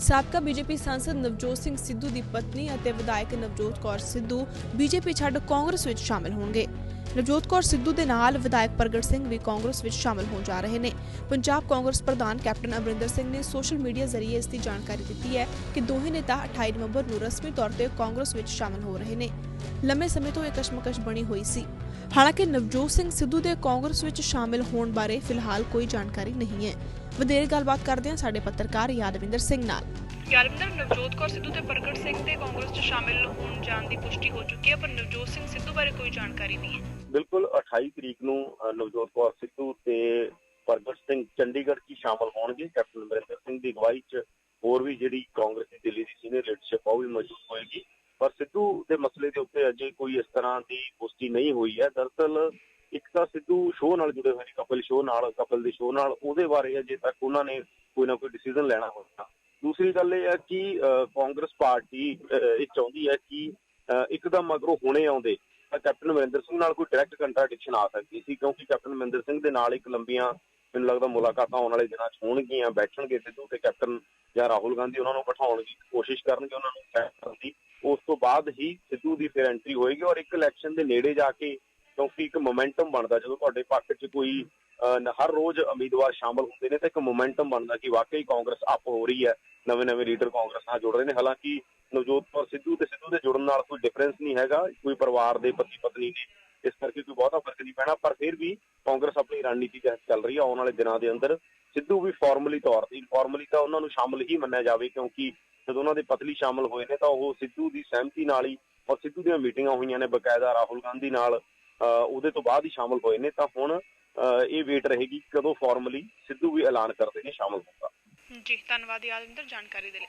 ਸਾਬਕਾ ਬੀਜੇਪੀ ਸਾਂਸਦ ਨਵਜੋਤ ਸਿੰਘ ਸਿੱਧੂ ਦੀ ਪਤਨੀ ਅਤੇ ਵਿਧਾਇਕ ਨਵਜੋਤ ਕੌਰ ਸਿੱਧੂ ਬੀਜੇਪੀ ਛੱਡ ਕਾਂਗਰਸ ਵਿੱਚ ਸ਼ਾਮਲ ਹੋਣਗੇ। ਨਵਜੋਤ ਕੌਰ ਸਿੱਧੂ ਦੇ ਨਾਲ ਵਿਧਾਇਕ ਪ੍ਰਗਟ ਸਿੰਘ ਵੀ ਕਾਂਗਰਸ ਵਿੱਚ ਸ਼ਾਮਲ ਹੋਣ ਜਾ ਰਹੇ ਨੇ। ਪੰਜਾਬ ਕਾਂਗਰਸ ਪ੍ਰਧਾਨ ਕੈਪਟਨ ਅਮਰਿੰਦਰ ਸਿੰਘ ਨੇ ਸੋਸ਼ਲ ਮੀਡੀਆ ਜ਼ਰੀਏ ਇਸ ਦੀ ਜਾਣਕਾਰੀ ਦਿੱਤੀ ਹੈ ਕਿ ਦੋਹੇ ਨੇਤਾ 28 ਨਵੰਬਰ ਨੂੰ ਰਸਮੀ ਤੌਰ ਤੇ ਕਾਂਗਰਸ ਵਿੱਚ ਸ਼ਾਮਲ ਹੋ ਰਹੇ ਨੇ। ਲੰਮੇ ਸਮੇਂ ਤੋਂ ਇਹ ਕਸ਼ਮਕਸ਼ ਬਣੀ ਹੋਈ ਸੀ। ਹਾਲਾਂਕਿ ਨਵਜੋਤ ਸਿੰਘ ਸਿੱਧੂ ਦੇ ਕਾਂਗਰਸ ਵਿੱਚ ਸ਼ਾਮਲ ਹੋਣ ਬਾਰੇ ਫਿਲਹਾਲ ਕੋਈ ਜਾਣਕਾਰੀ ਨਹੀਂ ਹੈ। ਵਧੇਰੇ ਗੱਲਬਾਤ ਕਰਦੇ ਹਾਂ ਸਾਡੇ ਪੱਤਰਕਾਰ ਯਾਦਵਿੰਦਰ ਸਿੰਘ ਨਾਲ। ਯਾਦਵਿੰਦਰ ਨਵਜੋਤ ਕੌਰ ਸਿੱਧੂ ਤੇ ਪ੍ਰਗਟ ਸਿੰਘ ਦੇ ਕਾਂਗਰਸ 'ਚ ਸ਼ਾਮਿਲ ਹੋਣ ਜਾਣ ਦੀ ਪੁਸ਼ਟੀ ਹੋ ਚੁੱਕੀ ਹੈ ਪਰ ਨਵਜੋਤ ਸਿੰਘ ਸਿੱਧੂ ਬਾਰੇ ਕੋਈ ਜਾਣਕਾਰੀ ਨਹੀਂ ਹੈ। ਬਿਲਕੁਲ 28 ਤਰੀਕ ਨੂੰ ਨਵਜੋਤ ਕੌਰ ਸਿੱਧੂ ਤੇ ਪ੍ਰਗਟ ਸਿੰਘ ਚੰਡੀਗੜ੍ਹ 'ਚ ਸ਼ਾਮਲ ਹੋਣਗੇ। ਕੈਪਟਨ ਅਮਰਿੰਦਰ ਸਿੰਘ ਦੀ ਅਗਵਾਈ 'ਚ ਹੋਰ ਵੀ ਜਿਹੜੀ ਕਾਂਗਰਸ ਦੀ ਦਿੱਲੀ ਦੀ ਸੀਨੀਅਰ ਲੀਡਰਸ਼ਿਪ ਉਹ ਵੀ ਮੌਜੂਦ ਹੋਏਗੀ। ਪਰ ਸਿੱਧੂ ਦੇ ਮਸਲੇ ਦੇ ਉੱਤੇ ਅਜੇ ਕੋਈ ਇਸ ਤਰ੍ਹਾਂ ਦੀ ਪੁਸ਼ਟੀ ਨਹੀਂ ਹੋਈ ਹੈ। ਦਰਅਸਲ ਇੱਕ ਤਾਂ ਸਿੱਧੂ ਸ਼ੋਅ ਨਾਲ ਜੁੜੇ ਹੋਏ ਨੇ ਕਪਿਲ ਸ਼ੋਅ ਨਾਲ ਕਪਿਲ ਦੇ ਸ਼ੋਅ ਨਾਲ, ਉਹਦੇ ਬਾਰੇ ਅਜੇ ਤੱਕ ਉਹਨਾਂ ਨੇ ਕੋਈ ਨਾ ਕੋਈ ਡਿਸੀਜਨ ਲੈਣਾ ਹੋਣਾ। ਦੂਸਰੀ ਗੱਲ ਇਹ ਹੈ ਕਿ ਕਾਂਗਰਸ ਪਾਰਟੀ ਇਹ ਚਾਹੁੰਦੀ ਹੈ ਕਿ ਇੱਕਦਮ ਮਗਰੋਂ ਹੁਣੇ ਆਉਂਦੇ ਤਾਂ ਕੈਪਟਨ ਅਮਰਿੰਦਰ ਸਿੰਘ ਨਾਲ ਕੋਈ ਡਾਇਰੈਕਟ ਕੰਟਰਡਿਕਸ਼ਨ ਆ ਸਕਦੀ ਸੀ, ਕਿਉਂਕਿ ਕੈਪਟਨ ਅਮਰਿੰਦਰ ਸਿੰਘ ਦੇ ਨਾਲ ਇੱਕ ਲੰਬੀਆਂ, ਮੈਨੂੰ ਲੱਗਦਾ ਮੁਲਾਕਾਤਾਂ ਆਉਣ ਵਾਲੇ ਦਿਨਾਂ 'ਚ ਹੋਣਗੀਆਂ, ਬੈਠਣਗੇ ਸਿੱਧੂ ਤੇ ਕੈਪਟਨ ਜਾਂ ਰਾਹੁਲ ਗਾਂਧੀ ਉਹਨਾਂ ਨੂੰ ਬਿਠਾਉਣ ਦੀ ਕੋਸ਼ਿਸ਼ ਕਰਨਗੇ, ਉਹਨਾਂ ਨੂੰ ਸੈਟ ਕਰਨ ਦੀ ਉਸ ਤੋਂ ਬਾਅਦ ਹੀ ਸਿੱਧੂ ਦੀ ਫਿਰ ਐਂਟਰੀ ਹੋਏਗੀ ਔਰ ਇੱਕ ਇਲੈਕਸ਼ਨ ਦੇ ਨੇੜੇ ਜਾ ਕੇ, ਕਿਉਂਕਿ ਇੱਕ ਮੋਮੈਂਟਮ ਬਣਦਾ, ਜਦੋਂ ਤੁਹਾਡੇ ਪੱਖ 'ਚ ਕੋਈ ਹਰ ਰੋਜ਼ ਉਮੀਦਵਾਰ ਸ਼ਾਮਲ ਹੁੰਦੇ ਨੇ, ਤਾਂ ਇੱਕ ਮੋਮੈਂਟਮ ਬਣਦਾ ਕਿ ਵਾਕਈ ਕਾਂਗਰਸ ਅਪ ਹੋ ਰਹੀ ਹੈ ਨਵੇਂ ਨਵੇਂ ਲੀਡਰ ਕਾਂਗਰਸ ਨਾਲ ਜੁੜ ਰਹੇ ਨੇ। ਹਾਲਾਂਕਿ ਨਵਜੋਤ ਕੌਰ ਸਿੱਧੂ ਤੇ ਸਿੱਧੂ ਦੇ ਜੁੜਨ ਨਾਲ ਕੋਈ ਡਿਫਰੈਂਸ ਨਹੀਂ ਹੈਗਾ, ਕੋਈ ਪਰਿਵਾਰ ਦੇ ਪਤੀ ਪਤਨੀ ਨੇ, ਇਸ ਕਰਕੇ ਕੋਈ ਬਹੁਤਾ ਫ਼ਰਕ ਨਹੀਂ ਪੈਣਾ, ਪਰ ਫਿਰ ਵੀ ਕਾਂਗਰਸ ਆਪਣੀ ਰਣਨੀਤੀ ਤਹਿਤ ਚੱਲ ਰਹੀ ਹੈ। ਆਉਣ ਵਾਲੇ ਦਿਨਾਂ ਦੇ ਅੰਦਰ ਸਿੱਧੂ ਵੀ ਫਾਰਮਲੀ ਤੌਰ ਤੇ ਇਨਫਾਰਮਲੀ ਤਾਂ ਉਹਨਾਂ ਨੂੰ ਸ਼ਾਮਲ ਹੀ ਮੰਨਿਆ ਜਾਵੇ, ਕਿਉਂਕਿ ਜਦੋਂ ਉਹਨਾਂ ਦੇ ਪਤਲੀ ਸ਼ਾਮਲ ਹੋਏ ਨੇ ਤਾਂ ਉਹ ਸਿੱਧੂ ਦੀ ਸਹਿਮਤੀ ਨਾਲ ਹੀ ਔਰ ਸਿੱਧੂ ਦੀਆਂ ਮੀਟਿੰਗਾਂ ਹੋਈਆਂ ਨੇ ਬਕਾਇਦਾ ਰਾਹੁਲ ਗਾਂਧੀ ਨਾਲ, ਅਹ ਉਹਦੇ ਤੋਂ ਬਾਅਦ ਹੀ ਸ਼ਾਮਲ ਹੋਏ ਨੇ ਤਾਂ ਹੁਣ ਇਹ ਵੇਟ ਰਹੇਗੀ ਕਦੋਂ ਫਾਰਮਲੀ ਸਿੱਧੂ ਵੀ ਐਲਾਨ ਕਰਦੇ ਨੇ ਸ਼ਾਮਲ ਹੋਊਗਾ ਜੀ, ਧੰਨਵਾਦ ਯਾਦਵਿੰਦਰ ਜਾਣਕਾਰੀ ਦੇ ਲਈ।